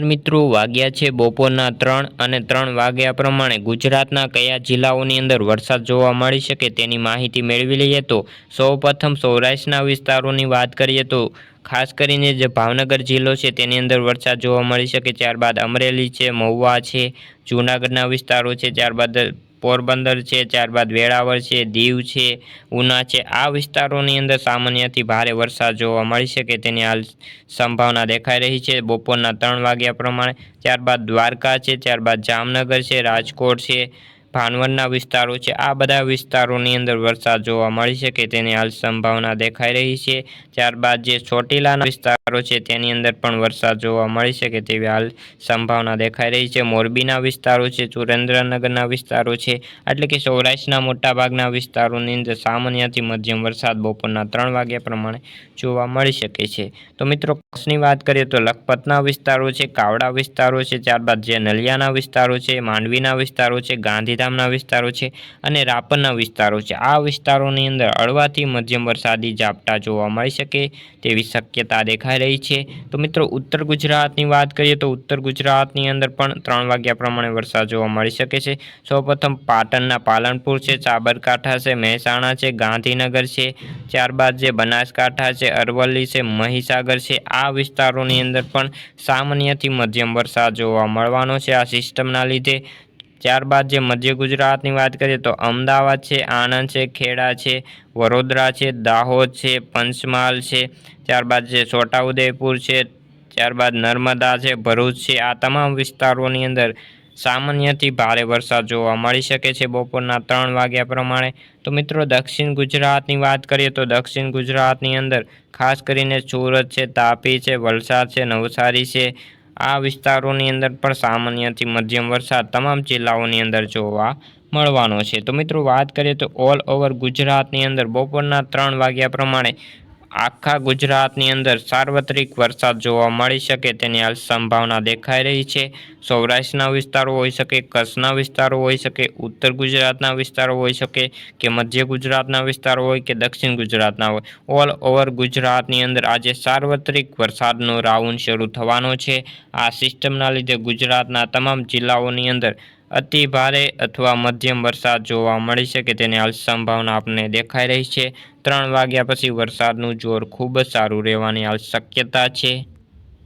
મિત્રો વાગ્યા છે બપોરના ત્રણ અને ત્રણ વાગ્યા પ્રમાણે ગુજરાતના કયા જિલ્લાઓની અંદર વરસાદ જોવા મળી શકે તેની માહિતી મેળવી લઈએ તો સૌપ્રથમ સૌરાષ્ટ્રના વિસ્તારોની વાત કરીએ તો ખાસ કરીને જે ભાવનગર જિલ્લો છે તેની અંદર વરસાદ જોવા મળી શકે ત્યારબાદ અમરેલી છે, મહુવા છે, જૂનાગઢના વિસ્તારો છે, ત્યારબાદ પોરબંદર છે, ત્યારબાદ વેળાવળ છે, દીવ છે, ઉના છે. આ વિસ્તારોની અંદર સામાન્યથી ભારે વરસાદ જોવા મળી શકે તેની હાલ સંભાવના દેખાઈ રહી છે. બપોરના ત્રણ વાગ્યા પ્રમાણે ત્યારબાદ દ્વારકા છે, ત્યારબાદ જામનગર છે, રાજકોટ છે ભાનવડના વિસ્તારો છે. આ બધા વિસ્તારોની અંદર વરસાદ જોવા મળી શકે તેની હાલ સંભાવના દેખાઈ રહી છે. ત્યારબાદ જે ચોટીલાના વિસ્તારો છે તેની અંદર પણ વરસાદ જોવા મળી શકે તેવી હાલ સંભાવના દેખાઈ રહી છે. મોરબીના વિસ્તારો છે, સુરેન્દ્રનગરના વિસ્તારો છે, એટલે કે સૌરાષ્ટ્રના મોટાભાગના વિસ્તારોની અંદર સામાન્યથી મધ્યમ વરસાદ બપોરના ત્રણ વાગ્યા પ્રમાણે જોવા મળી શકે છે. તો મિત્રો કચ્છની વાત કરીએ તો લખપતના વિસ્તારો છે, કાવડા વિસ્તારો છે, ત્યારબાદ જે નલિયાના વિસ્તારો છે, માંડવીના વિસ્તારો છે ગાંધીધામના વિસ્તારો છે અને રાપરના વિસ્તારો છે. આ વિસ્તારોની અંદર હળવાથી મધ્યમ વરસાદી ઝાપટા જોવા મળી શકે તેવી શક્યતા દેખાઈ રહી છે. તો મિત્રો, ઉત્તર ગુજરાતની વાત કરીએ તો ઉત્તર ગુજરાતની અંદર પણ ત્રણ વાગ્યા પ્રમાણે વરસાદ જોવા મળી શકે છે. સૌપ્રથમ પાટણના પાલનપુર છે, સાબરકાંઠા છે, મહેસાણા છે, ગાંધીનગર છે, ત્યારબાદ જે બનાસકાંઠા છે, અરવલ્લી છે, મહીસાગર છે, આ વિસ્તારોની અંદર પણ સામાન્યથી મધ્યમ વરસાદ જોવા મળવાનો છે. આ સિસ્ટમના લીધે ત્યારબાદ જે મધ્ય ગુજરાતની વાત કરીએ તો અમદાવાદ છે, આણંદ છે, ખેડા છે, વડોદરા છે, દાહોદ છે, પંચમહાલ છે, ત્યારબાદ જે છોટાઉદેપુર છે, ત્યારબાદ નર્મદા છે, ભરૂચ છે, આ તમામ વિસ્તારોની અંદર સામાન્યથી ભારે વરસાદ જોવા મળી શકે છે બપોરના ત્રણ વાગ્યા પ્રમાણે. તો મિત્રો, દક્ષિણ ગુજરાતની વાત કરીએ તો દક્ષિણ ગુજરાતની અંદર ખાસ કરીને સુરત છે, તાપી છે, વલસાડ છે, નવસારી છે આ વિસ્તારોની અંદર પણ સામાન્યથી મધ્યમ વરસાદ તમામ જિલ્લાઓની અંદર જોવા મળવાનો છે. તો મિત્રો વાત કરીએ તો ઓલ ઓવર ગુજરાતની અંદર બપોરના ત્રણ વાગ્યા પ્રમાણે આખા ગુજરાતની અંદર સાર્વત્રિક વરસાદ જોવા મળી શકે તેની હાલ સંભાવના દેખાઈ રહી છે. સૌરાષ્ટ્રના વિસ્તારો હોઈ શકે, કચ્છના વિસ્તારો હોઈ શકે, ઉત્તર ગુજરાતના વિસ્તારો હોઈ શકે કે મધ્ય ગુજરાતના વિસ્તારો હોય કે દક્ષિણ ગુજરાતના હોય. ઓલ ઓવર ગુજરાતની અંદર આજે સાર્વત્રિક વરસાદનો રાઉન્ડ શરૂ થવાનો છે. આ સિસ્ટમના લીધે ગુજરાતના તમામ જિલ્લાઓની અંદર અતિ ભારે અથવા મધ્યમ વરસાદ જોવા મળી શકે તેની હાલ સંભાવના આપણને દેખાઈ રહી છે. ત્રણ વાગ્યા પછી વરસાદનું જોર ખૂબ જ સારું રહેવાની હાલ શક્યતા છે.